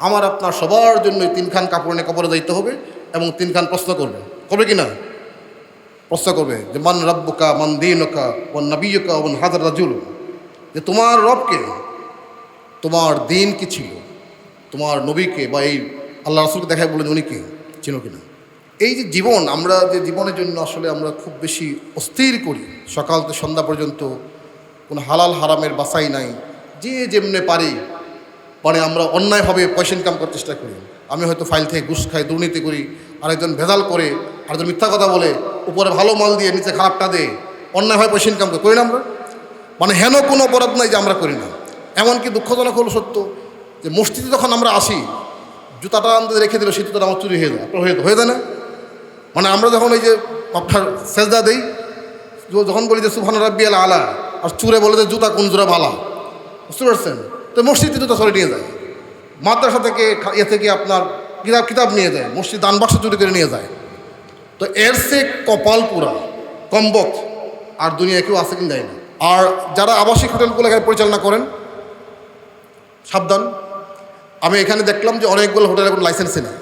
আমার আপনার সবার জন্য তিনখান কাপড় নিয়ে কবরে যাইতে হবে এবং তিনখান প্রশ্ন করবে। করবে কি না? প্রশ্ন করবে যে, মান রব্বুকা, মান দিনকা ও নবীকা ও হাজার রাজুল যে, তোমার রবকে, তোমার দিন কি ছিল? তোমার নবীকে বা এই আল্লাহ রাসুলকে দেখায় বলেন উনি কে? চিনো কিনা এই যে জীবন, আমরা যে জীবনের জন্য আসলে আমরা খুব বেশি অস্থির করি। সকাল থেকে সন্ধ্যা পর্যন্ত কোনো হালাল হারামের বাসাই নাই। যে যেমনে পারি মানে আমরা অন্যায়ভাবে পয়সা ইনকাম করার চেষ্টা করি। আমি হয়তো ফাইল থেকে ঘুষ খাই, দুর্নীতি করি, আরেকজন ভেজাল করে, আরেকজন মিথ্যা কথা বলে, উপরে ভালো মাল দিয়ে, নিচে খারাপটা দেয়, অন্যায়ভাবে পয়সা ইনকাম করি। না আমরা? মানে হেন কোনো অপরাধ নাই যে আমরা করি না। এমনকি দুঃখজনক হলো সত্য যে মসজিদে যখন আমরা আসি, জুতাটা আমাদের রেখে দিল, সেই জুতাটা আমার চুরি হয়ে যায়। হয়ে যায় না? মানে আমরা যখন এই যে আপনার সেজদা দেই, যখন বলি যে সুফান রাব্বিয়াল আলা, আর চুরে বলে যে জুতা কোন জোড়া ভালা বুঝতে পারছেন? তো মসজিদ জুতা সরে নিয়ে যায়। মাদ্রাসা থেকে ইয়ে থেকে আপনার কিতাব কিতাব নিয়ে যায়, মসজিদ দান বাক্স চুরি করে নিয়ে যায়। তো এর সে কপাল পুরা, কম্বক, আর দুনিয়া কেউ আছে কিনা যায় না। আর যারা আবাসিক হোটেলগুলো এখানে পরিচালনা করেন, সাবধান। আমি এখানে দেখলাম যে অনেকগুলো হোটেলের কোনো লাইসেন্সই নেই।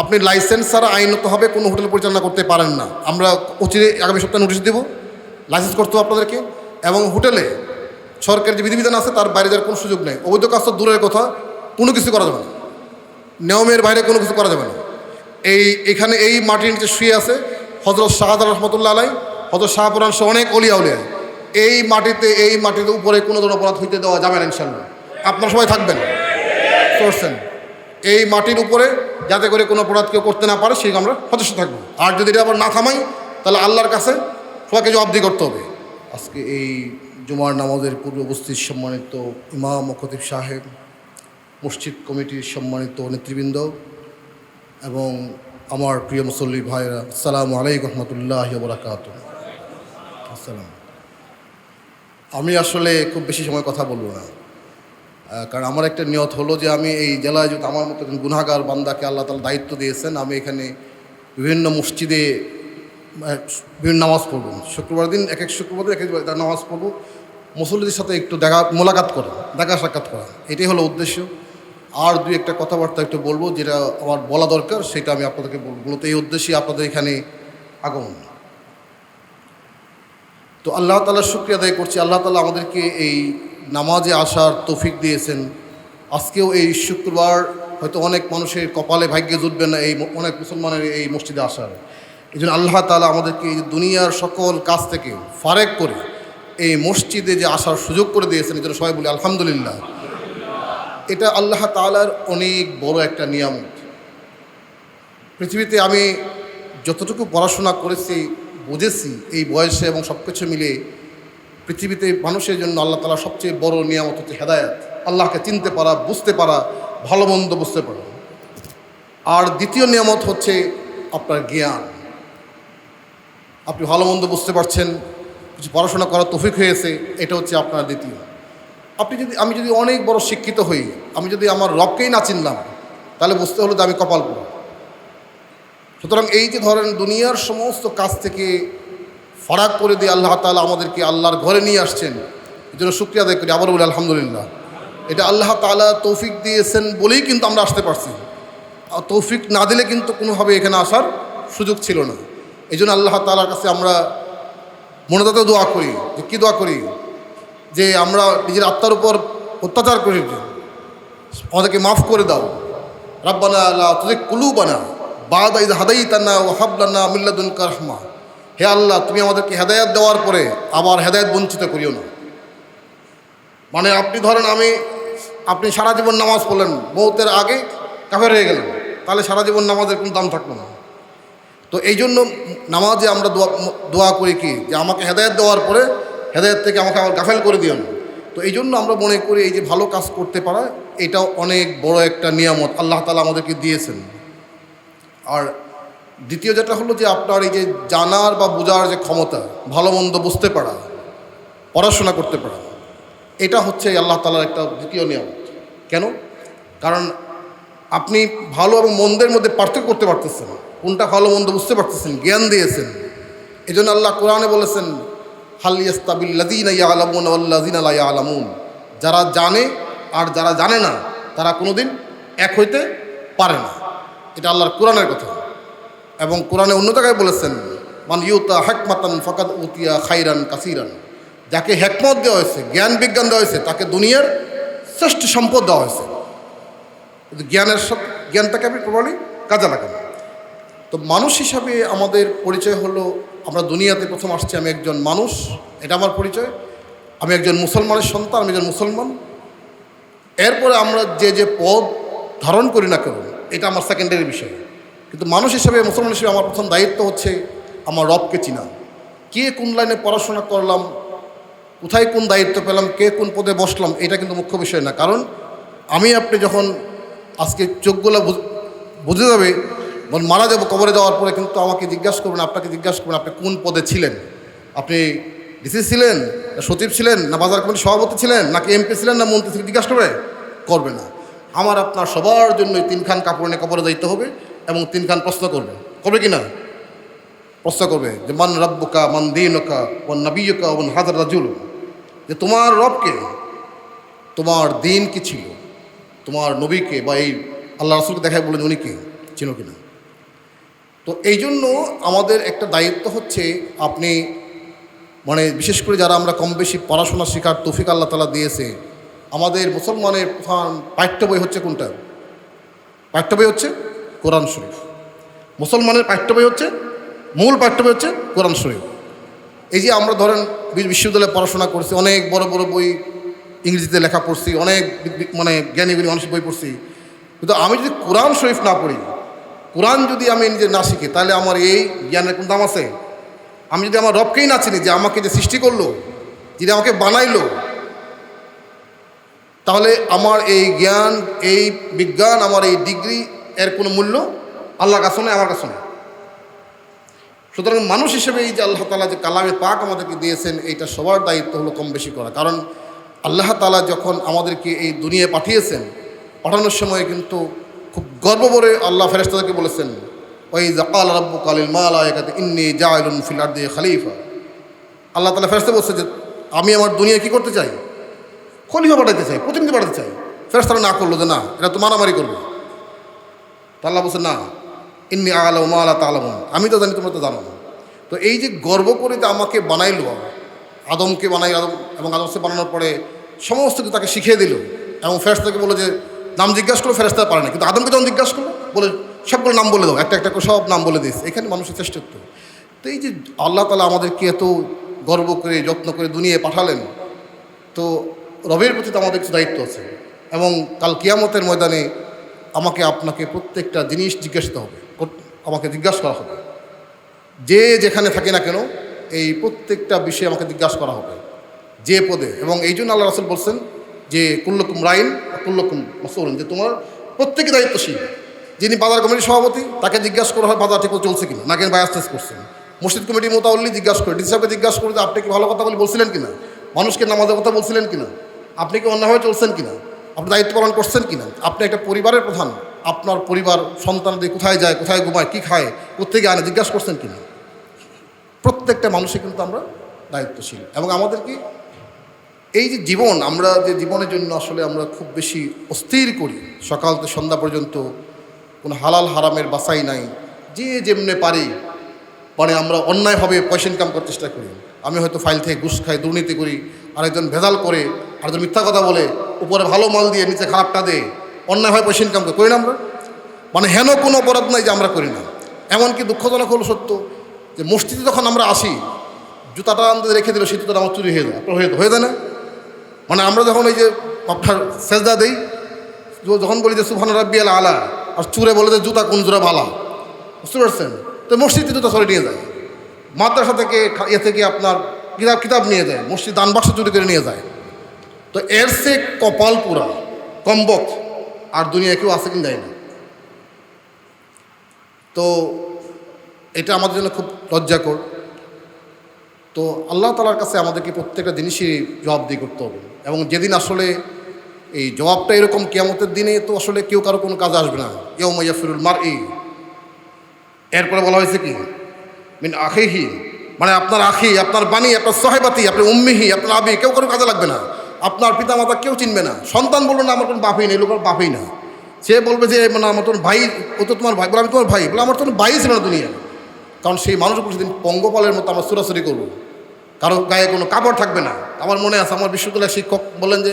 আপনি লাইসেন্স ছাড়া আইনতভাবে কোনো হোটেল পরিচালনা করতে পারেন না। আমরা অচিরে আগামী সপ্তাহে নোটিশ দেবো লাইসেন্স করতে হবে আপনাদেরকে। এবং হোটেলে সরকারের যে বিধিবিধান আছে, তার বাইরে যাওয়ার কোনো সুযোগ নেই। অবৈধ কাজ তো দূরের কথা, কোনো কিছু করা যাবে না। নিয়মের বাইরে কোনো কিছু করা যাবে না। এই, এখানে এই মাটির নিচে শুয়ে আছে হজরত শাহাদ রহমতুল্লাহ আলাই হজরত শাহপুরান সহ অনেক অলিয়া উলিয়া এই মাটিতে এই মাটিতে উপরে কোনো ধরনের অপরাধ হইতে দেওয়া যাবে না ইনশাল্লাহ আপনারা সবাই থাকবেন। করছেন। এই মাটির উপরে যাতে করে কোনো অপরাধ কেউ করতে না পারে, সেই আমরা সদস্য থাকব। আর যদি এটা আবার না থামাই, তাহলে আল্লাহর কাছে সবাইকে জবাবদি করতে হবে। আজকে এই জুমার নামাজের পূর্ব উপস্থিত সম্মানিত ইমাম খতিব সাহেব, মসজিদ কমিটির সম্মানিত নেতৃবৃন্দ এবং আমার প্রিয় মুসল্লি ভাইরা আসসালামু আলাইকুম রহমতুল্লাহ বরাকাত আমি আসলে খুব বেশি সময় কথা বলব না কারণ আমার একটা নিয়ত হলো যে আমি এই জেলায় যদি আমার মতো গুনাগার বান্দাকে আল্লাহ তালা দায়িত্ব দিয়েছেন, আমি এখানে বিভিন্ন মসজিদে বিভিন্ন নামাজ পড়ব। শুক্রবার দিন, এক এক শুক্রবার দিন এক এক নামাজ পড়ব। মুসল্লিদের সাথে একটু দেখা, মোলাকাত করা, দেখা সাক্ষাৎ করা। এটাই হলো উদ্দেশ্য। আর দুই একটা কথাবার্তা একটু বলব, যেটা আমার বলা দরকার, সেটা আমি আপনাদেরকে বলব। মূলত এই উদ্দেশ্যে আপনাদের এখানে আগমন। তো আল্লাহ তালার শুক্রিয়া আদায় করছি। আল্লাহ তালা আমাদেরকে এই নামাজে আসার তৌফিক দিয়েছেন। আজকেও এই শুক্রবার হয়তো অনেক মানুষের কপালে ভাগ্যে জুটবে না এই অনেক মুসলমানের এই মসজিদে আসার। এই জন্য আল্লাহ তালা আমাদেরকে এই দুনিয়ার সকল কাজ থেকে ফারেক করে এই মসজিদে যে আসার সুযোগ করে দিয়েছেন, এই জন্য সবাই বলি আলহামদুলিল্লাহ। এটা আল্লাহ তালার অনেক বড় একটা নিয়ামত। পৃথিবীতে আমি যতটুকু পড়াশোনা করেছি, বুঝেছি এই বয়সে এবং সব কিছু মিলে পৃথিবীতে মানুষের জন্য আল্লাহ তালা সবচেয়ে বড় নিয়ামত হচ্ছে হেদায়াত। আল্লাহকে চিনতে পারা, বুঝতে পারা, ভালো মন্দ বুঝতে পারা। আর দ্বিতীয় নিয়ামত হচ্ছে আপনার জ্ঞান। আপনি ভালো মন্দ বুঝতে পারছেন কিছু পড়াশোনা করার তফিক হয়েছে, এটা হচ্ছে আপনার দ্বিতীয়। আপনি যদি, আমি যদি অনেক বড় শিক্ষিত হই, আমি যদি আমার রবকেই না চিনলাম, তাহলে বুঝতে হলো যে আমি কপাল সুতরাং এই যে ধরেন দুনিয়ার সমস্ত কাজ থেকে ফারাক করে দিয়ে আল্লাহ তালা আমাদেরকে আল্লাহর ঘরে নিয়ে আসছেন, এই জন্য শুক্রিয়া আদায় করি আবার বলি, আলহামদুলিল্লাহ। এটা আল্লাহ তালা তৌফিক দিয়েছেন বলেই কিন্তু আমরা আসতে পারছি। তৌফিক না দিলে কিন্তু কোনোভাবে এখানে আসার সুযোগ ছিল না। এই জন্য আল্লাহ তালার কাছে আমরা মনোদাতে দোয়া করি, যে কী দোয়া করি? যে আমরা নিজের আত্মার উপর অত্যাচার করি আমাদেরকে মাফ করে দাও। রাব্বানা আল্লাহ তুদের কুলু বানা বাদা হাদাই তান্না ও হাবলান্না মিল্লাদুল কারহমা হে আল্লাহ, তুমি আমাদেরকে হেদায়াত দেওয়ার পরে আবার হেদায়ত বঞ্চিত করিও না। মানে আপনি ধরেন আমি, আপনি সারা জীবন নামাজ পড়লেন বহুতের আগে কাফের হয়ে গেলেন, তাহলে সারা জীবন নামাজের কোনো দাম থাকল না। তো এই জন্য নামাজে আমরা দোয়া দোয়া করি কি? যে আমাকে হেদায়ত দেওয়ার পরে হেদায়ত থেকে আমাকে আবার গাফেল করে দিও না। তো এই জন্য আমরা মনে করি এই যে ভালো কাজ করতে পারা এটাও অনেক বড় একটা নিয়ামত আল্লাহ তালা আমাদেরকে দিয়েছেন। আর দ্বিতীয় যেটা হলো যে আপনার এই যে জানার বা বোঝার যে ক্ষমতা, ভালো মন্দ বুঝতে পারা, পড়াশোনা করতে পারা, এটা হচ্ছে আল্লাহ তালার একটা দ্বিতীয় নিয়ম কেন? কারণ আপনি ভালো এবং মন্দের মধ্যে পার্থক্য করতে পারতেছেন কোনটা ভালো মন্দ বুঝতে পারতেছেন? জ্ঞান দিয়েছেন। এই জন্য আল্লাহ কোরআনে বলেছেন হালিয়াস্তাবিল্লাদিন আলামুন যারা জানে আর যারা জানে না, তারা কোনোদিন এক হইতে পারে না। এটা আল্লাহর কোরআনের কথা। এবং কোরআনে অন্য জায়গায় বলেছেন, মান ইউতা হেকমাতান ফকাত উতিয়া খাইরান কাসিরান। যাকে হেকমত দেওয়া হয়েছে, জ্ঞান বিজ্ঞান দেওয়া হয়েছে, তাকে দুনিয়ার শ্রেষ্ঠ সম্পদ দেওয়া হয়েছে। জ্ঞানের জ্ঞানটাকে আপনি প্রবলি কাজে লাগান। তো মানুষ হিসাবে আমাদের পরিচয় হলো, আমরা দুনিয়াতে প্রথম আসছি আমি একজন মানুষ, এটা আমার পরিচয়। আমি একজন মুসলমানের সন্তান, আমি একজন মুসলমান। এরপরে আমরা যে যে পদ ধারণ করি না কেন, এটা আমার সেকেন্ডারি বিষয়। কিন্তু মানুষ হিসেবে, মুসলমান হিসেবে আমার প্রথম দায়িত্ব হচ্ছে আমার রবকে চিনা। কে কোন লাইনে পড়াশোনা করলাম, কোথায় কোন দায়িত্ব পেলাম, কে কোন পদে বসলাম, এটা কিন্তু মুখ্য বিষয় না। কারণ আমি আপনি যখন আজকে চোখগুলো বুঝ- যাবে যখন মারা যাব, কবরে যাওয়ার পরে কিন্তু আমাকে জিজ্ঞাসা করবেন, আপনাকে জিজ্ঞাসা করবেন, আপনি কোন পদে ছিলেন? আপনি ডিসি ছিলেন, না সচিব ছিলেন, না বাজার কমিটির সভাপতি ছিলেন, নাকি এমপি ছিলেন, না মন্ত্রী ছিলেন? জিজ্ঞাসা করবে? করবে না। আমার আপনার সবার জন্য তিনখান কাপড় নিয়ে কবরে যাইতে হবে এবং তিনখান প্রশ্ন করবে। করবে কি না? প্রশ্ন করবে যে, মান রব্বুকা, মান দিনকা, ওয়ান নবীকা ওয়ান হাজার রাজুল। যে, তোমার রবকে, তোমার দিন কি ছিল, তোমার নবীকে বা এই আল্লাহ রাসুলকে দেখায় বলেন উনি কে চিনো কিনা তো এই জন্য আমাদের একটা দায়িত্ব হচ্ছে আপনি মানে বিশেষ করে যারা আমরা কম বেশি পড়াশোনা শেখার তৌফিক আল্লাহ তালা দিয়েছে, আমাদের মুসলমানের প্রধান পাঠ্য বই হচ্ছে কোনটা? পাঠ্য বই হচ্ছে কোরআন শরীফ। মুসলমানের পাঠ্য বই হচ্ছে, মূল পাঠ্য বই হচ্ছে কোরআন শরীফ। এই যে আমরা ধরেন বিশ্ববিদ্যালয়ে পড়াশোনা করছি, অনেক বড় বড় বই ইংরেজিতে লেখা পড়ছি, অনেক মানে জ্ঞানী জ্ঞানী মানুষের বই পড়ছি। কিন্তু আমি যদি কোরআন শরীফ না পড়ি কোরআন যদি আমি নিজে না শিখি, তাহলে আমার এই জ্ঞানের কোন দাম আছে? আমি যদি আমার রবকেই না চিনি যে আমাকে যে সৃষ্টি করল, যিনি আমাকে বানাইলো, তাহলে আমার এই জ্ঞান, এই বিজ্ঞান, আমার এই ডিগ্রি এর কোনো মূল্য আল্লাহর কাছে নেই, আমার কাছে নেই। সুতরাং মানুষ হিসেবে এই যে আল্লাহ তালা যে কালামে পাক আমাদেরকে দিয়েছেন, এইটা সবার দায়িত্ব হলো কম বেশি করা। কারণ আল্লাহ তালা যখন আমাদেরকে এই দুনিয়ায় পাঠিয়েছেন, পাঠানোর সময় কিন্তু খুব গর্ব করে আল্লাহ ফেরেস্তাদেরকে বলেছেন ওই জাকাল রব্বু কালিল মালায়াকাতে ইন্নি জায়লুন ফিল আরদি খালিফা। আল্লাহ তালা ফেরেস্তা বলছে যে, আমি আমার দুনিয়া কি করতে চাই? খলিফা পাঠাতে চাই, প্রতিনিধি পাঠাতে চাই? ফেরেস্তারা না করল যে, না এটা তো মারামারি করবে। আল্লাহ বলছে, না, ইন্নি আলাম মা আল্লাহ তালাম আমি তো জানি, তোমরা তো জানো। তো এই যে গর্ব করে যে আমাকে বানাইলো, আদমকে বানাই, আদম এবং আদমকে বানানোর পরে সমস্ত কিছু তাকে শিখিয়ে দিল এবং ফেরেস্তাকে বলে যে নাম জিজ্ঞাসা করল ফেরেস্তা পারে না। কিন্তু আদমকে যখন জিজ্ঞাসা করল, বলে, সবগুলো নাম বলে দাও একটা একটা করে সব নাম বলে দিয়েছে। এখানে মানুষের শ্রেষ্ঠত্ব। তো এই যে আল্লাহ তালা আমাদেরকে এত গর্ব করে, যত্ন করে দুনিয়ায় পাঠালেন, তো রবের প্রতি তো আমাদের কিছু দায়িত্ব আছে। এবং কাল কিয়ামতের ময়দানে আমাকে, আপনাকে প্রত্যেকটা জিনিস জিজ্ঞাসা হবে আমাকে জিজ্ঞাসা করা হবে। যে যেখানে থাকে না কেন, এই প্রত্যেকটা বিষয়ে আমাকে জিজ্ঞাসা করা হবে। যে পদে। এবং এই জন্য আল্লাহ রাসুল বলছেন যে, কুল্লকুম রাইন কুল্লকুম মাসুরুন যে তোমার প্রত্যেকে দায়িত্বশীল। যিনি বাজার কমিটির সভাপতি, তাকে জিজ্ঞাসা করা হয় বাজার ঠিক চলছে কিনা, নাকি বায়াস্টেস করছেন। মসজিদ কমিটি মোতাবল্লি জিজ্ঞাসা করে, ডিসি সাহেবকে জিজ্ঞাসা করে যে আপনি কি ভালো কথা বলে বলছিলেন কিনা, মানুষকে নামাজের কথা বলছিলেন কিনা, আপনি কি অন্যভাবে চলছেন কিনা, আপনি দায়িত্ব পালন করছেন কিনা, আপনি একটা পরিবারের প্রধান, আপনার পরিবার, সন্তানদের কোথায় যায়, কোথায় ঘুমায়, কী খায় কোথেকে আনে, জিজ্ঞাসা করছেন কিনা। প্রত্যেকটা মানুষে কিন্তু আমরা দায়িত্বশীল এবং আমাদের কি এই যে জীবন, আমরা যে জীবনের জন্য আসলে আমরা খুব বেশি অস্থির করি। সকাল থেকে সন্ধ্যা পর্যন্ত কোনো হালাল হারামের বাসাই নাই। যে যেমনে পারি মানে আমরা অন্যায়ভাবে পয়সা ইনকাম করার চেষ্টা করি। আমি হয়তো ফাইল থেকে ঘুষ খাই, দুর্নীতি করি, আরেকজন ভেজাল করে, আরেকজন মিথ্যা কথা বলে, উপরে ভালো মাল দিয়ে নিচে খারাপটা দেয়, অন্যায়ভাবে পয়সা ইনকাম করি। করি না আমরা? মানে হেন কোনো অপরাধ নাই যে আমরা করি না। এমনকি দুঃখজনক হলো সত্য যে মসজিদে যখন আমরা আসি, জুতাটা আমাদের রেখে দিল জুতাটা আমার চুরি হয়ে যায় হয়ে যায় না? মানে আমরা যখন ওই যে আপনার সেজদা দেই যখন বলি যে সুফান রাব্বিয়াল আলা, আর চুরে বলে যে জুতা কোন জোড়া ভালা। বুঝতে পারছেন? তো মসজিদে জুতা সরে নিয়ে যায়। মাদ্রাসা থেকে খা- ইয়ে থেকে আপনার কিতাব কিতাব নিয়ে যায়, মসজিদ দান বাক্স চুরি করে নিয়ে যায়। তো এর সে কপাল পুরা, কম্বক, আর দুনিয়া কেউ আছে কিনা যায় না। তো এটা আমাদের জন্য খুব লজ্জাকর। তো আল্লাহ তালার কাছে আমাদেরকে প্রত্যেকটা জিনিসই জবাবদিহি করতে হবে। এবং যেদিন আসলে এই জবাবটা এরকম কেয়ামতের দিনে তো আসলে কেউ কারও কোনো কাজ আসবে না। কেউ মাইয়াফিরুল মার এই এরপরে বলা হয়েছে কি? মিন আখেহি। মানে আপনার আখি, আপনার বাণী, আপনার সহেবাতি, আপনার উম্মিহি, আপনার আবি, কেউ কারও কাজে লাগবে না। আপনার পিতা মাতা কেউ চিনবে না। সন্তান বলবে না, আমার কোনো বাপই নেই, লোকের বাপই না। সে বলবে যে মানে আমার তোমার ভাই, ও তো তোমার ভাই। বলে, আমি তোমার ভাই? বলে, আমার তোমার ভাই ছিল না দুনিয়া কারণ সেই মানুষ উপর সেদিন পঙ্গপালের মতো আমরা সুরাসুরি করব। কারও গায়ে কোনো কাপড় থাকবে না। আমার মনে আছে আমার বিশ্ববিদ্যালয়ের শিক্ষক বলেন যে,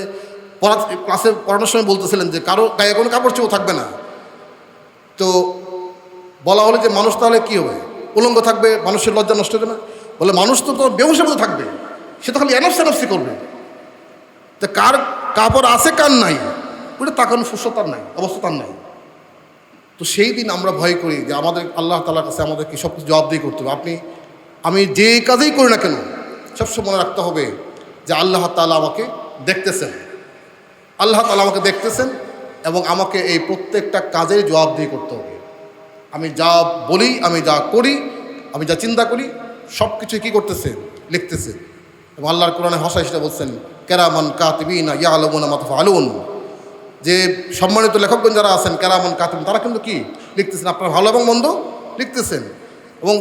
পড়া ক্লাসে পড়ানোর সময় বলতেছিলেন যে, কারও গায়ে কোনো কাপড় চোখ থাকবে না। তো বলা হলো যে, মানুষ তাহলে কী হবে? উলঙ্গ থাকবে, মানুষের লজ্জা নষ্ট হবে না? বলে, মানুষ তো তো বেহুশের মতো থাকবে। সে তো খালি এনফসি এনফসি করবে। তো কার কাপড় আছে, কার নাই? ওটা তাকানো ফুসো তার নাই, অবস্থা তার নাই। তো সেই দিন আমরা ভয় করি যে, আমাদের আল্লাহ তালার কাছে আমাদেরকে সব কিছু জবাবদিহি করতে হবে। আপনি, আমি যে কাজেই করি না কেন সবসময় মনে রাখতে হবে যে আল্লাহ তালা আমাকে দেখতেছেন। আল্লাহ তালা আমাকে দেখতেছেন এবং আমাকে এই প্রত্যেকটা কাজের জবাবদিহি করতে হবে। আমি যা বলি, আমি যা করি, আমি যা চিন্তা করি সব কিছু কী করতেছে লিখতেছে এবং আল্লাহর কোরআনে হসাই সেটা বলছেন, কেরামান কাতিবিনা ইয়া আলমুন মাতফ আলুন যে সম্মানিত লেখকগণ যারা আছেন, কেরামান কাতিবিন, তারা কিন্তু কি? লিখতেছেন, আপনার ভালো এবং মন্দ লিখতেছেন। এবং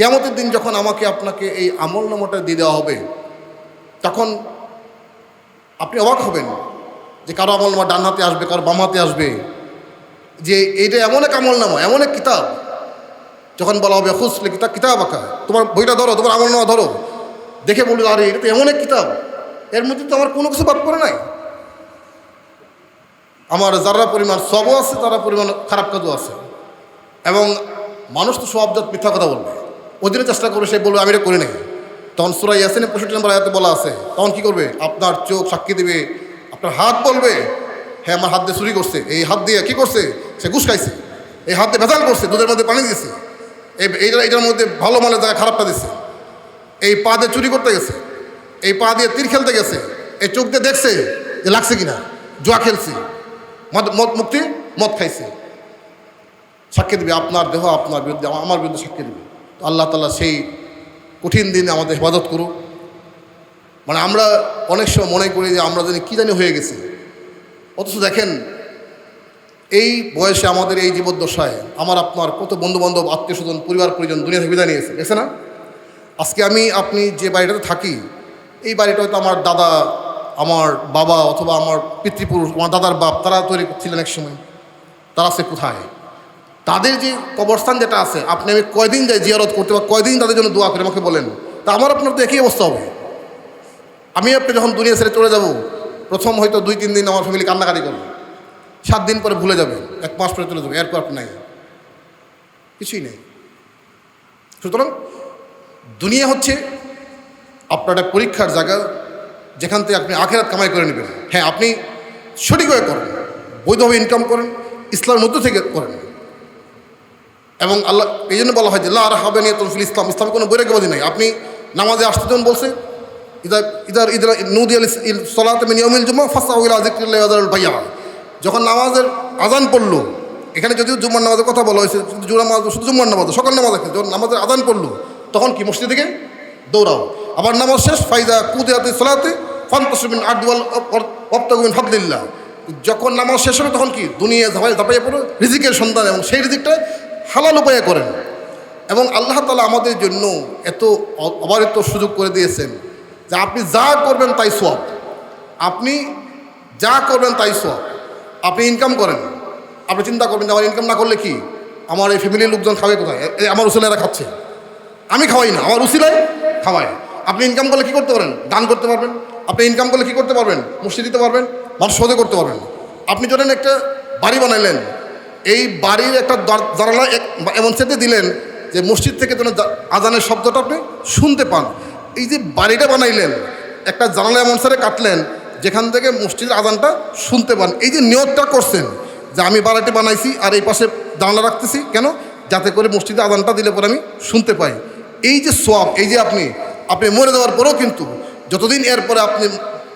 কেয়ামতের দিন যখন আমাকে আপনাকে এই আমল নামাটা দিয়ে দেওয়া হবে, তখন আপনি অবাক হবেন যে কারও আমল নামা ডান হাতে আসবে, কারও বাম হাতে আসবে। যে এইটা এমন এক আমল নামা, এমন এক কিতাব। যখন বলা হবে খুসলে কিতাব কিতাব আঁকা তোমার বইটা ধরো, তোমার আমল নামা ধরো। দেখে বলবে, আরে, এটা তো এমন এক কিতাব। এর মধ্যে তো আমার কোনো কিছু বাদ পড়ে নাই। আমার যারা পরিমাণ সবও আছে, তারা পরিমাণ খারাপ কাজও আছে। এবং মানুষ তো সবজাত মিথ্যা কথা বলবে। দিনে চেষ্টা করবে, সে বলবে, আমি এটা করি নাই। তখন সুরাই ইয়াসিনে পঁয়ষট্টি নম্বর আয়াতে বলা আছে, তখন কি করবে? আপনার চোখ সাক্ষী দেবে, আপনার হাত বলবে হ্যাঁ আমার হাত দিয়ে চুরি করছে। এই হাত দিয়ে কি করছে? সে ঘুষ খাইছে। এই হাত দিয়ে ভেজাল করছে, দুধের মধ্যে পানি দিয়েছে। এই এইটা এটার মধ্যে ভালো মালের জায়গায় খারাপটা দিচ্ছে এই পা দিয়ে চুরি করতে গেছে। এই পা দিয়ে তীর খেলতে গেছে। এই চোখ দিয়ে দেখছে যে লাগছে কিনা। জুয়া খেলছে। মদ মদ মুক্তি, মদ খাইছে। সাক্ষী দেবে, আপনার দেহ আপনার বিরুদ্ধে, আমার বিরুদ্ধে সাক্ষী দেবে। তো আল্লাহ তালা সেই কঠিন দিনে আমাদের হেফাজত করুক। মানে আমরা অনেক সময় মনে করি যে আমরা জানি কী জানি হয়ে গেছি। অথচ দেখেন, এই বয়সে আমাদের এই জীবদ্দশায় আমার আপনার কত বন্ধুবান্ধব আত্মীয় স্বজন পরিবার, পরিজন দুনিয়া থেকে বিদায় নিয়েছে, গেছে না? আজকে আমি, আপনি যে বাড়িটাতে থাকি, এই বাড়িটা হয়তো আমার দাদা, আমার বাবা অথবা আমার পিতৃপুরুষ, আমার দাদার বাপ, তারা তৈরি করছিলেন এক সময়। তারা আছে কোথায়? তাদের যে কবরস্থান যেটা আছে, আপনি আমি কয়দিন যাই জিয়ারত করতে বা কয়দিন তাদের জন্য দোয়া করে, আমাকে বলেন। তা আমার আপনার তো একই অবস্থা হবে। আমি আপনি যখন দুনিয়া ছেড়ে চলে যাব, প্রথম হয়তো দুই, তিন দিন আমার ফ্যামিলি কান্নাকাটি করবে। সাত দিন পরে ভুলে যাবে, এক মাস পরে চলে যাবে, এরপর নাই। কিছুই নেই। সুতরাং দুনিয়া হচ্ছে আপনার একটা পরীক্ষার জায়গা, যেখান থেকে আপনি আখেরাত কামাই করে নেবেন। হ্যাঁ আপনি সঠিকভাবে করেন, বৈধভাবে ইনকাম করেন, ইসলামের মধ্য থেকে করেন। এবং আল্লাহ, এই জন্য বলা হয় যে, লা হবে নিয়ে তরফিল ইসলাম। ইসলাম কোনো বৈরাগ্যবাদী নাই। আপনি নামাজে আসতে যখন বলছে ইদার ইদার ইদার নুদি আল সলাতে নিয়মিল জুম্মা ফাঁসা হইল আজিকুল ভাইয়া যখন নামাজের আজান পড়ল, এখানে যদিও জুম্মার নামাজের কথা বলা হয়েছে জুমার নামাজ, শুধু জুম্মার নামাজ, সকাল নামাজ আছে যখন নামাজের আজান পড়ল, তখন কি মসজিদ থেকে দৌড়াও। আবার নামাজ শেষ ফাইদা কুদিয়াতে সলাতে ফান্তসমিন আডওয়াল অপ্তাগুমিন ফদলিল্লাহ। যখন নামাজ শেষ হবে, তখন কি দুনিয়া ধাপাই ধাপাইয়ে পড়ো? রিজিকের সন্তান এবং সেই রিজিকটা হালাল উপায়ে করেন। এবং আল্লাহ তালা আমাদের জন্য এত অবারিত সুযোগ করে দিয়েছেন যে আপনি যা করবেন তাই সোয়াব আপনি যা করবেন তাই সোয়াব আপনি ইনকাম করেন। আপনি চিন্তা করবেন যে আমার ইনকাম না করলে কি? আমার এই ফ্যামিলির লোকজন খাবে কোথায়? আমার উসিলারা খাচ্ছে। আমি খাওয়াই না, আমার উসিলায় খাওয়ায়। আপনি ইনকাম করলে কি করতে পারেন? দান করতে পারবেন। আপনি ইনকাম করলে কি করতে পারবেন? মসজিদ দিতে পারবেন। মানুষ করতে পারবেন। আপনি ধরেন একটা বাড়ি বানাইলেন। এই বাড়ির একটা জানালা এমন সেটে দিলেন যে মসজিদ থেকে যেন আজানের শব্দটা আপনি শুনতে পান। এই যে বাড়িটা বানাইলেন, একটা জানালা এমন সারে কাটলেন, যেখান থেকে মসজিদের আজানটা শুনতে পান। এই যে নিয়তটা করছেন যে আমি বাড়িটি বানাইছি আর এই পাশে জানালা রাখতেছি, কেন? যাতে করে মসজিদে আজানটা দিলে পরে আমি শুনতে পাই। এই যে সোয়াব, এই যে আপনি আপনি মরে যাওয়ার পরেও কিন্তু যতদিন এরপরে আপনি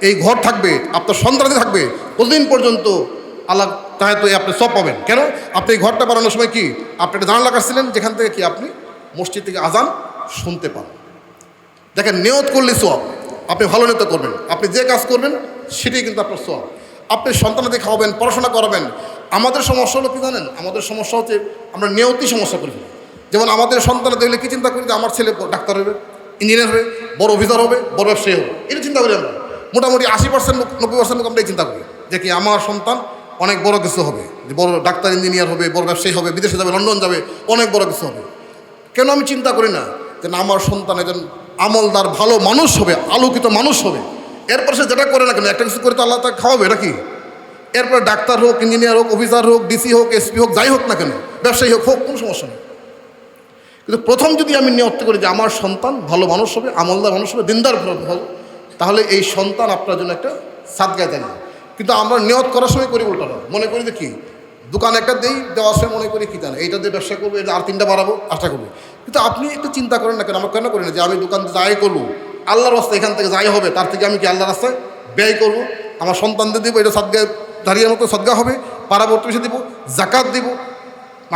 এই ঘর থাকবে, আপনার সন্তানাদি থাকবে, ততদিন পর্যন্ত আল্লাহ তাহে তো আপনি সব পাবেন। কেন? আপনি এই ঘরটা বানানোর সময় কি? আপনি একটা জানালা কাটছিলেন, যেখান থেকে কি আপনি মসজিদ থেকে আজান শুনতে পান। দেখেন, নিয়ত করলে সব আপনি ভালো নিয়ত করবেন। আপনি যে কাজ করবেন, সেটাই কিন্তু আপনার সব আপনি সন্তানাদের খাওয়াবেন, পড়াশোনা করাবেন। আমাদের সমস্যা হলো কি জানেন? আমাদের সমস্যা হচ্ছে আমরা নিয়তি সমস্যা করি। যেমন আমাদের সন্তানা দেখলে কি চিন্তা করি যে আমার ছেলে ডাক্তার হবে, ইঞ্জিনিয়ার হবে, বড় অফিসার হবে, বড় ব্যবসায়ী হবে। এটা চিন্তা করি আমরা। মোটামুটি আশি পার্সেন্ট নব্বই পার্সেন্ট লোক আমরা এই চিন্তা করি। যে কি আমার সন্তান অনেক বড় কিছু হবে। যে বড় ডাক্তার, ইঞ্জিনিয়ার হবে, বড় ব্যবসায়ী হবে, বিদেশে যাবে, লন্ডন যাবে, অনেক বড় কিছু হবে। কেন আমি চিন্তা করি না? যে না আমার সন্তান একজন আমলদার, ভালো মানুষ হবে, আলোকিত মানুষ হবে। এরপর সে যেটা করে না কেন? একটা কিছু করে তো আল্লাহ তাকে খাওয়াবে এটা কি এরপর ডাক্তার হোক, ইঞ্জিনিয়ার হোক, অফিসার হোক, ডিসি হোক, এসপি হোক, যাই হোক না কেন, ব্যবসায়ী হোক হোক, কোনো সমস্যা নেই। কিন্তু প্রথম যদি আমি নিয়ত করি যে আমার সন্তান ভালো মানুষ হবে, আমলদার মানুষ হবে, দিনদার ভালো তাহলে এই সন্তান আপনার জন্য একটা সাদগায় দেন কিন্তু আমরা নিয়ত করার সময় করি উল্টানো মনে করি যে কি? দোকান একটা দেই দেওয়ার সময় মনে করি কি জানে এইটা দিয়ে ব্যবসা করব, এটা আর তিনটা বাড়াবো আশা করব। কিন্তু আপনি একটু চিন্তা করেন না কেন? আমরা কেন করি না? যে আমি দোকান যাই করব। আল্লাহর রাস্তায় এখান থেকে যাই হবে, তার থেকে আমি কি আল্লাহর রাস্তায় ব্যয় করব? আমার সন্তানদের দিব, এটা সদ্গায় দাঁড়িয়ে মতো সদ্গা হবে। পাড়া প্রতিবেশী দিব, জাকাত দিব,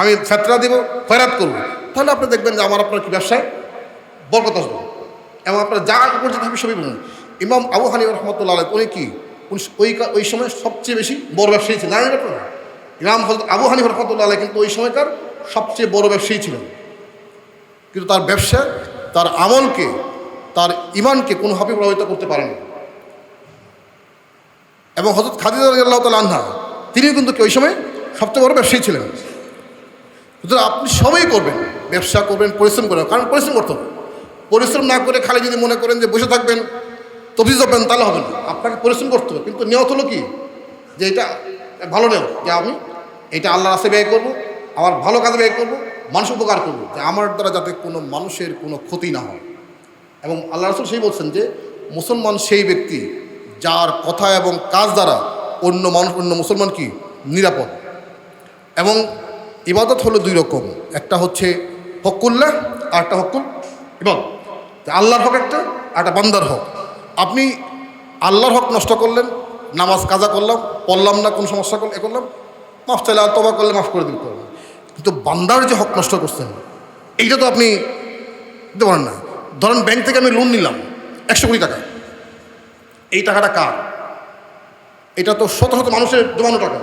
আমি ফেতরা দিব, খয়রাত করব। তাহলে আপনি দেখবেন যে আমার আপনার কি ব্যবসায় বরকত আসবে। এবং আপনার যা পর্যন্ত হবে সবই বলুন। ইমাম আবু হানি রহমতুল্লাহ উনি কি? ওই ওই সময় সবচেয়ে বেশি বড় ব্যবসায়ী ছিলেন। জানেন আপনারা? ইমাম হজরত আবু হানি রহমতুল্লাহ কিন্তু ওই সময়কার সবচেয়ে বড় ব্যবসায়ী ছিলেন। কিন্তু তার ব্যবসা, তার আমলকে, তার ইমানকে কোনোভাবে প্রভাবিত করতে পারেনি। এবং হজরত খাদিজা আল্লাহ তাল আনহা, তিনিও কিন্তু ওই সময় সবচেয়ে বড় ব্যবসায়ী ছিলেন। সুতরাং আপনি সবই করবেন, ব্যবসা করবেন, পরিশ্রম করবেন। কারণ পরিশ্রম করতে হবে। পরিশ্রম না করে খালি যদি মনে করেন যে বসে থাকবেন তফিজ হবেন তাহলে হবে না। আপনাকে পরিশ্রম করতে হবে। কিন্তু নিয়ত হলো কি? যে এটা ভালো নেও যে আমি এটা আল্লাহর রাস্তায় ব্যয় করব, আমার ভালো কাজে ব্যয় করব, মানুষ উপকার করব, যে আমার দ্বারা যাতে কোনো মানুষের কোনো ক্ষতি না হয়। এবং আল্লাহ রসুল সেই বলছেন যে, মুসলমান সেই ব্যক্তি যার কথা এবং কাজ দ্বারা অন্য মানুষ, অন্য মুসলমান কি? নিরাপদ। এবং ইবাদত হলো দুই রকম। একটা হচ্ছে হকুল্লাহ, আর একটা হকুল এবং আল্লাহর হক একটা, আর একটা বান্দার হক। আপনি আল্লাহর হক নষ্ট করলেন, নামাজ কাজা করলাম, পড়লাম না, কোন সমস্যা করলে এ করলাম, মাফ চাইলে আর তবা করলে মাফ করে দিতে পারবেন। কিন্তু বান্দার যে হক নষ্ট করছেন, এইটা তো আপনি দিতে পারেন না। ধরেন ব্যাংক থেকে আমি লোন নিলাম, একশো কোটি টাকা। এই টাকাটা কার? এটা তো শত শত মানুষের জমানো টাকা।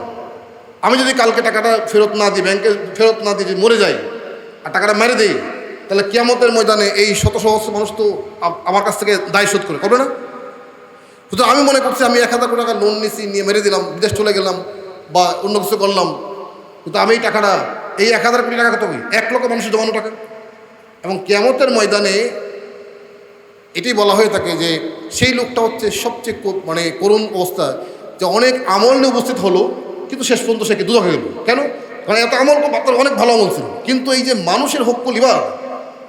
আমি যদি কালকে টাকাটা ফেরত না দিই ব্যাংকে ফেরত না দিই মরে যাই, আর টাকাটা মেরে দিই, তাহলে কিয়ামতের ময়দানে এই শত সহস্র মানুষ তো আমার কাছ থেকে দায় শোধ করে, করবে না? শুধু আমি মনে করছি আমি এক হাজার কোটি টাকা লোন নিছি নিয়ে মেরে দিলাম, বিদেশ চলে গেলাম বা অন্য কিছু করলাম। কিন্তু আমি এই টাকাটা, এই এক হাজার কোটি টাকা কত কি? এক লক্ষ মানুষের জমানো টাকা। এবং কেয়ামতের ময়দানে এটি বলা হয়ে থাকে যে সেই লোকটা হচ্ছে সবচেয়ে মানে করুণ অবস্থা, যে অনেক আমল নিয়ে উপস্থিত হলো, কিন্তু শেষ পর্যন্ত সে দুধ হয়ে গেল। কেন? কারণ এত আমল আপনার অনেক ভালো আমল ছিল। কিন্তু এই যে মানুষের হক্ক লিবার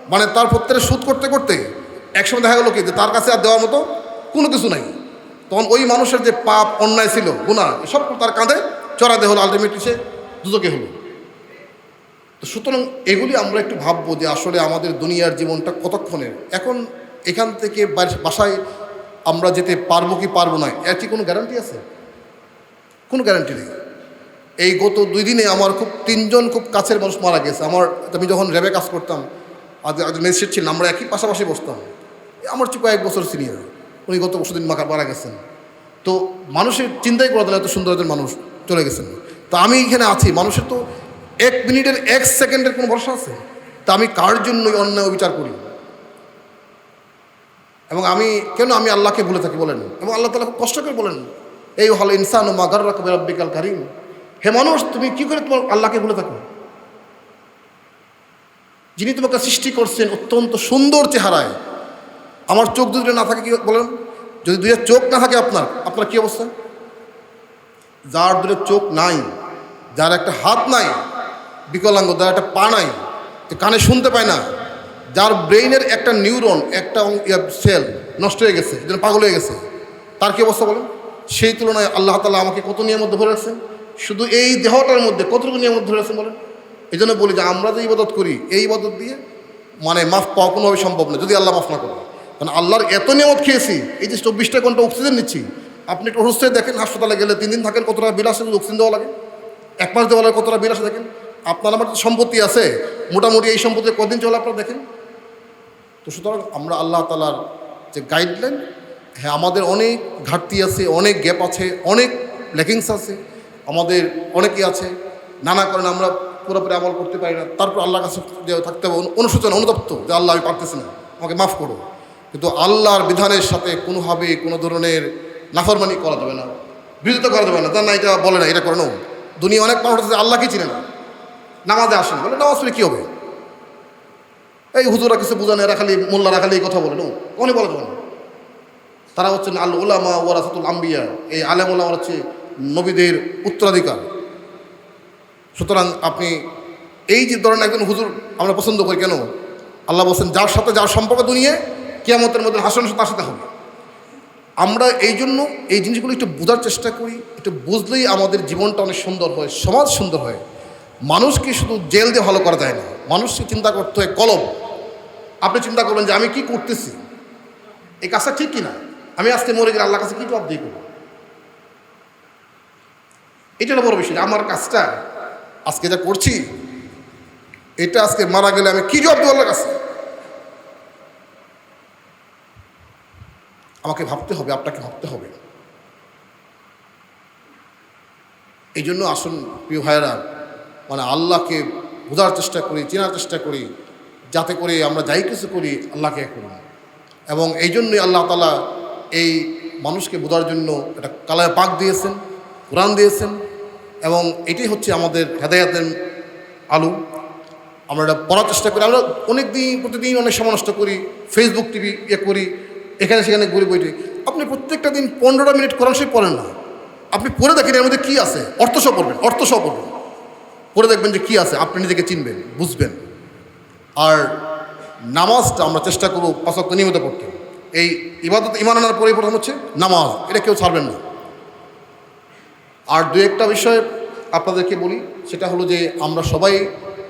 মানে তার প্রত্যেকের সুদ করতে করতে, একসময় দেখা গেলো কি? যে তার কাছে আর দেওয়ার মতো কোনো কিছু নাই। তখন ওই মানুষের যে পাপ, অন্যায় ছিল গুণা সব তার কাঁধে চড়াতে হলো আলটিমেটলি সে দুদকে হলো। তো সুতরাং এগুলি আমরা একটু ভাববো যে আসলে আমাদের দুনিয়ার জীবনটা কতক্ষণের? এখন এখান থেকে বাসায় আমরা যেতে পারব কি পারব না, এর কি কোনো গ্যারান্টি আছে? কোনো গ্যারান্টি নেই। এই গত দুই দিনে আমার খুব, তিনজন খুব কাছের মানুষ মারা গেছে। আমার, আমি যখন র্যাবে কাজ করতাম, আজ আজ ম্যাজিস্ট্রেট ছিলাম আমরা একই পাশাপাশি বসতাম। আমার চেয়ে কয়েক বছর সিনিয়র উনি গত বছর দিন মাকা মারা গেছেন। তো মানুষের চিন্তাই করা এত সুন্দর একজন মানুষ চলে গেছেন। তা আমি এখানে আছি, মানুষের তো এক মিনিটের, এক সেকেন্ডের কোনো ভরসা আছে? তা আমি কার জন্যই অন্যায় বিচার করি? এবং আমি, কেন আমি আল্লাহকে ভুলে থাকি বলেন? এবং আল্লাহ তালা খুব কষ্ট করে বলেন, এই হল ইনসান ও মাগার রাখবে রব্বিকাল কারিম। হে মানুষ, তুমি কি করে তোমার আল্লাহকে ভুলে থাকো? যিনি তোমাকে সৃষ্টি করছেন অত্যন্ত সুন্দর চেহারায় আমার চোখ দুটো না থাকে কি বলেন? যদি দুইটা চোখ না থাকে আপনার আপনার কি অবস্থা? যার দুটো চোখ নাই, যার একটা হাত নাই, বিকলাঙ্গ, যার একটা পা নাই কানে শুনতে পায় না, যার ব্রেইনের একটা নিউরন, একটা সেল নষ্ট হয়ে গেছে, যেন পাগল হয়ে গেছে, তার কি অবস্থা বলেন? সেই তুলনায় আল্লাহ তালা আমাকে কত নিয়ম মধ্যে ভরে রাখছেন? শুধু এই দেহটার মধ্যে কতটুকু নিয়ম মধ্যে ধরে রাখছেন বলেন? এই জন্য বলি যে আমরা যে ইবাদত করি, এই ইবাদত দিয়ে মানে মাফ পাওয়া কোনোভাবে সম্ভব না, যদি আল্লাহ মাফ না করে। কারণ আল্লাহর এত নিয়মত খেয়েছি, এই যে চব্বিশটা ঘণ্টা অক্সিজেন নিচ্ছি, আপনি একটু অসুস্থ দেখেন হাসপাতালে গেলে তিন দিন থাকেন কতটা বিল আসে অক্সিজেন দেওয়া লাগে? এক মাস দেওয়া লাগে কতটা বিল আসে দেখেন? আপনার আমার সম্পত্তি আছে, মোটামুটি এই সম্পত্তি কদিন চলে আপনারা দেখেন? তো সুতরাং আমরা আল্লাহ তালার যে গাইডলাইন হ্যাঁ আমাদের অনেক ঘাটতি আছে, অনেক গ্যাপ আছে, অনেক ল্যাকিংস আছে, আমাদের অনেকই আছে। নানা কারণে আমরা পুরোপুরি আমল করতে পারি না। তারপর আল্লাহর কাছে থাকতে হবে অনু- অনুশোচনা, অনুতপ্ত যে আল্লাহ আমি পারতেছি না। আমাকে মাফ করো। কিন্তু আল্লাহর বিধানের সাথে কোনোভাবে কোনো ধরনের নাফরমানি করা যাবে না, বিরোধিতা করা যাবে না। তা না, এটা বলে না, এটা করে না দুনিয়া অনেক মানুষ আছে আল্লাহকে চিনে না। নামাজে আসেন বলে নামাজ পড়ে কী হবে? এই হুজুরা কিছু বুঝানে এরা খালি মোল্লারা খালি এই কথা বলে নো কখনই বলা যাবে না। তারা হচ্ছেন আল উলামা ওয়ারাসাতুল আম্বিয়া। এই আলেম ওলামা হচ্ছে নবীদের উত্তরাধিকার। সুতরাং আপনি এই যে ধরনের একজন হুজুর আমরা পছন্দ করি কেন? আল্লাহ বলছেন, যার সাথে যার সম্পর্ক দুনিয়ে কেয়ামতের মধ্যে হাসন তার সাথে হবে। আমরা এই জন্য এই জিনিসগুলো একটু বোঝার চেষ্টা করি, একটু বুঝলেই আমাদের জীবনটা অনেক সুন্দর হয়, সমাজ সুন্দর হয়। মানুষকে শুধু জেল দিয়ে ভালো করা যায় না, মানুষকে চিন্তা করতে হয়, কলম। আপনি চিন্তা করবেন যে আমি কি করতেছি? এই কাজটা ঠিক কিনা? আমি আজকে মরে গেলে আল্লাহ কাছে কী জবাব দিয়ে করব এটা বড় বিষয়, আমার কাজটা, আজকে যা করছি, এটা আজকে মারা গেলে আমি কী জবাব দেবো আল্লাহর কাছে? আমাকে ভাবতে হবে, আপনাকে ভাবতে হবে। এই জন্য আসুন, প্রিয় ভাইয়েরা মানে আল্লাহকে বোঝার চেষ্টা করি, চেনার চেষ্টা করি, যাতে করে আমরা যাই কিছু করি, আল্লাহকে করি এবং এই জন্যই আল্লাহ তালা এই মানুষকে বোঝার জন্য একটা কালায় পাক দিয়েছেন, কোরআন দিয়েছেন, এবং এটাই হচ্ছে আমাদের হেদায়াতের আলু। আমরা এটা পড়ার চেষ্টা করি। আমরা অনেক দিন প্রতিদিন অনেক সময় নষ্ট করি ফেসবুক টিভি ইয়ে করি এখানে সেখানে ঘুরে বইটি আপনি প্রত্যেকটা দিন পনেরোটা মিনিট কোরআন শরীফ পড়েন না। আপনি পড়ে দেখেন এর মধ্যে কী আছে? অর্থ সহ পড়বেন, অর্থ সহ পড়বেন। পড়ে দেখবেন যে কী আছে, আপনি নিজেকে চিনবেন, বুঝবেন। আর নামাজটা আমরা চেষ্টা করব পাঁচক্ত নিয়মিত পড়তে। এই ইবাদত ইমান আনার পরে প্রথম হচ্ছে নামাজ, এটা কেউ ছাড়বেন না। আর দু একটা বিষয় আপনাদেরকে বলি, সেটা হলো যে আমরা সবাই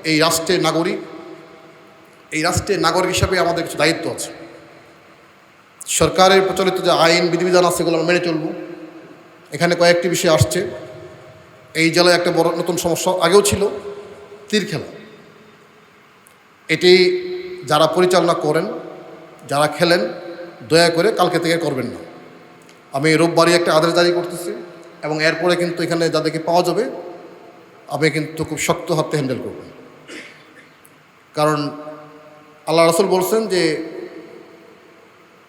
এই রাষ্ট্রের নাগরিক। এই রাষ্ট্রের নাগরিক হিসাবে আমাদের কিছু দায়িত্ব আছে। সরকারের প্রচলিত যে আইন, বিধিবিধান আছে সেগুলো আমরা মেনে চলব। এখানে কয়েকটি বিষয় আসছে। এই জেলায় একটা বড় নতুন সমস্যা আগেও ছিল, তীর খেলা। এটি যারা পরিচালনা করেন, যারা খেলেন, দয়া করে কালকে থেকে করবেন না। আমি রোববারই একটা আদেশ জারি করতেছি এবং এরপরে কিন্তু এখানে যাদেরকে পাওয়া যাবে, আমি কিন্তু খুব শক্ত হাতে হ্যান্ডেল করব। কারণ আল্লাহ রসুল বলছেন যে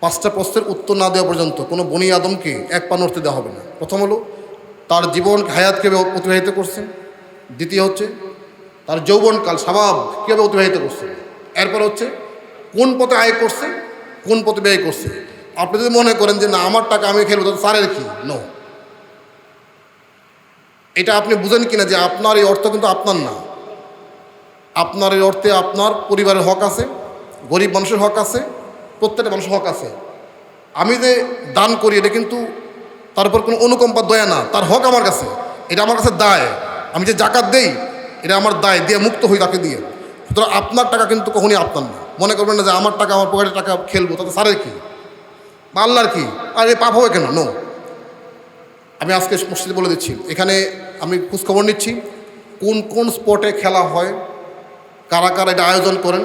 পাঁচটা প্রশ্নের উত্তর না দেওয়া পর্যন্ত কোনো বনি আদমকে এক পা নড়তে দেওয়া হবে না। প্রথম হলো, তার জীবন হায়াতকে অতিবাহিত করছেন। দ্বিতীয় হচ্ছে, তার যৌবনকাল স্বভাব কীভাবে অতিবাহিত করছে এরপর হচ্ছে, কোন পথে আয় করছে কোন পথে ব্যয় করছে আপনি যদি মনে করেন যে, না, আমার টাকা আমি খেলব তো স্যারের কি? নো এটা আপনি বুঝেন কিনা যে, আপনার এই অর্থ কিন্তু আপনার না। আপনার এই অর্থে আপনার পরিবারের হক আছে, গরিব মানুষের হক আছে প্রত্যেকটা মানুষের হক আছে। আমি যে দান করি, এটা কিন্তু তার উপর কোনো অনুকম্পা, দয়া না। তার হক আমার কাছে। এটা আমার কাছে দায়। আমি যে জাকাত দেই, এটা আমার দায়। দিয়ে মুক্ত হই তাকে দিয়ে? সুতরাং আপনার টাকা কিন্তু কখনই আপনার না। মনে করবেন না যে আমার টাকা, আমার পকেটের টাকা খেলব, তাতে সারের কি? বা আল্লাহর কি? আর এ পাপ হবে কেন? নো আমি আজকে মসজিদে বলে দিচ্ছি। এখানে আমি খোঁজখবর নিচ্ছি। কোন কোন স্পটে খেলা হয়? কারা কারা এটা আয়োজন করেন?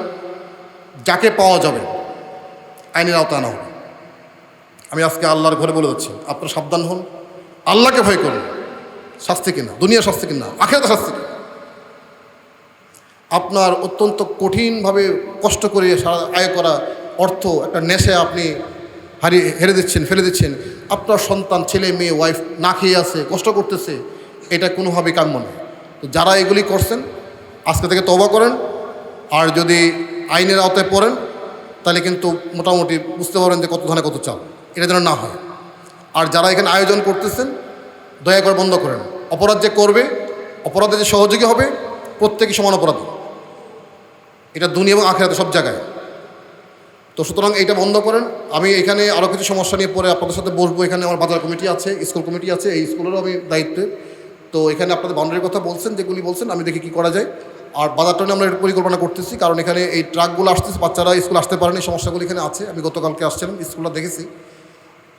যাকে পাওয়া যাবে। আইনের আওতায় আনা হবে আমি আজকে আল্লাহর ঘরে বলে দিচ্ছি আপনারা সাবধান হন। আল্লাহকে ভয় করুন। শাস্তি কিনা? দুনিয়া শাস্তি কিনা? আখেরাতে শাস্তি কিনা? আপনার অত্যন্ত কঠিনভাবে কষ্ট করে সারা আয় করা অর্থ একটা নেশে আপনি হারিয়ে, হেরে দিচ্ছেন, ফেলে দিচ্ছেন। আপনার সন্তান, ছেলে, মেয়ে ওয়াইফ না খেয়ে আছে, কষ্ট করতেছে, এটা কোনোভাবে কাম্য নয়। তো যারা এগুলি করছেন, আজকে থেকে তবা করেন। আর যদি আইনের আওতায় পড়েন তাহলে কিন্তু মোটামুটি বুঝতে পারেন যে কত ধানে কত চাল এটা যেন না হয়। আর যারা এখানে আয়োজন করতেছেন, দয়া করে বন্ধ করেন। অপরাধ যে করবে অপরাধে যে সহযোগী হবে, প্রত্যেকই সমান অপরাধী। এটা দুনিয়া এবং আখেরাতে সব জায়গায়। তো সুতরাং এইটা বন্ধ করেন। আমি এখানে আরও কিছু সমস্যা নিয়ে পরে আপনাদের সাথে বসবো। এখানে আমার বাজার কমিটি আছে, স্কুল কমিটি আছে, এই স্কুলেরও আমি দায়িত্বে। তো এখানে আপনাদের বাউন্ডারির কথা বলছেন, যেগুলি বলছেন, আমি দেখি কী করা যায়। আর বাজারটা আমরা পরিকল্পনা করতেছি, কারণ এখানে এই ট্রাকগুলো আসতেছে, বাচ্চারা স্কুল আসতে পারেনি, সমস্যাগুলো এখানে আছে, আমি গতকালকে আসছিলাম স্কুলটা দেখেছি।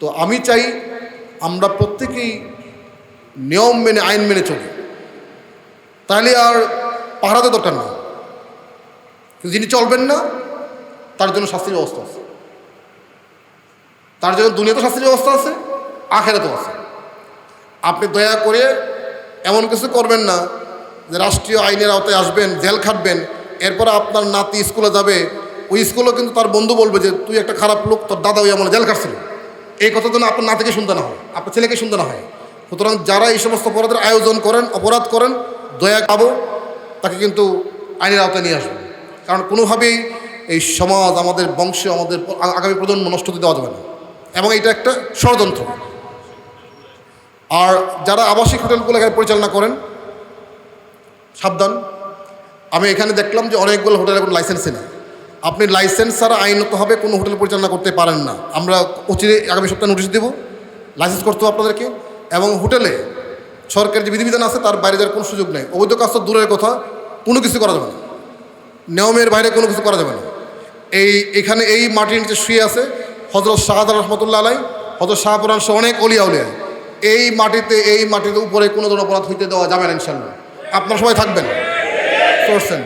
তো আমি চাই আমরা প্রত্যেকেই নিয়ম মেনে, আইন মেনে চলি। তাহলে আর পাহারাতে দরকার নেই। যিনি চলবেন না, তার জন্য শাস্তির ব্যবস্থা আছে। তার জন্য দুনিয়াতে শাস্তির ব্যবস্থা আছে, আখেরাতেও আছে। আপনি দয়া করে এমন কিছু করবেন না যে রাষ্ট্রীয় আইনের আওতায় আসবেন, জেল খাটবেন, এরপরে আপনার নাতি স্কুলে যাবে, ওই স্কুলেও কিন্তু তার বন্ধু বলবে যে, তুই একটা খারাপ লোক, তোর দাদা ওই আমার জেল খাটছিল। এই কথা যেন আপনার নাতিকে শুনতে না হয়, আপনার ছেলেকে শুনতে না হয়। সুতরাং যারা এই সমস্ত অপরাধের আয়োজন করেন, অপরাধ করেন, দয়া পাবো, তাকে কিন্তু আইনের আওতায় নিয়ে আসবে। কারণ কোনোভাবেই এই সমাজ, আমাদের বংশ, আমাদের আগামী প্রজন্ম নষ্ট হতে দেওয়া যাবে না। এবং এটা একটা ষড়যন্ত্র। আর যারা আবাসিক হোটেলগুলো এখানে পরিচালনা করেন সাবধান। আমি এখানে দেখলাম যে অনেকগুলো হোটেল এখন লাইসেন্সে নেই। আপনি লাইসেন্স ছাড়া আইনতভাবে কোনো হোটেল পরিচালনা করতে পারেন না। আমরা অচিরে আগামী সপ্তাহে নোটিশ দেবো লাইসেন্স করতে হবে আপনাদেরকে। এবং হোটেলে সরকারের যে বিধিবিধান আছে, তার বাইরে যাওয়ার কোনো সুযোগ নেই। অবৈধ কাজ তো দূরের কথা, কোনো কিছু করা যাবে না। নিয়মের বাইরে কোনো কিছু করা যাবে না। এই, এখানে এই মাটির নিচে শুয়ে আছে হজরত শাহাদ রহমতুল্লাহ আলাই হজরত শাহপুরান সহ অনেক অলিয়া উলিয়া। এই মাটিতে এই মাটিতে উপরে কোনো ধরনের অপরাধ হইতে দেওয়া যাবে না ইনশাল্লাহ আপনারা সবাই থাকবেন। করছেন।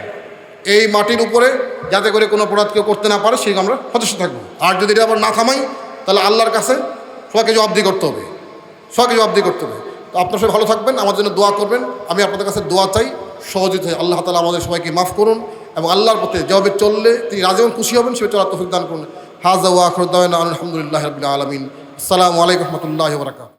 এই মাটির উপরে যাতে করে কোনো অপরাধ কেউ করতে না পারে, সেই আমরা সদস্য থাকব। আর যদি এটা আবার না থামাই, তাহলে আল্লাহর কাছে সবাইকে জবাবদি করতে হবে। সবাইকে জবাবদি করতে হবে। তো আপনার সবাই ভালো থাকবেন, আমার জন্য দোয়া করবেন। আমি আপনাদের কাছে দোয়া চাই, সহযোগিত হয়ে আল্লাহ তালা আমাদের সবাইকে মাফ করুন এবং আল্লাহর পথে জবাবে চললে তিনি রাজে এবং খুশি হবেন সে চলার তফিক দান করুন। হাজা ওয়াখরুদ্দান আলহামদুলিল্লাহ আলমিন। আসসালামু আলাইকুম রহমতুল্লাহ বরাকাত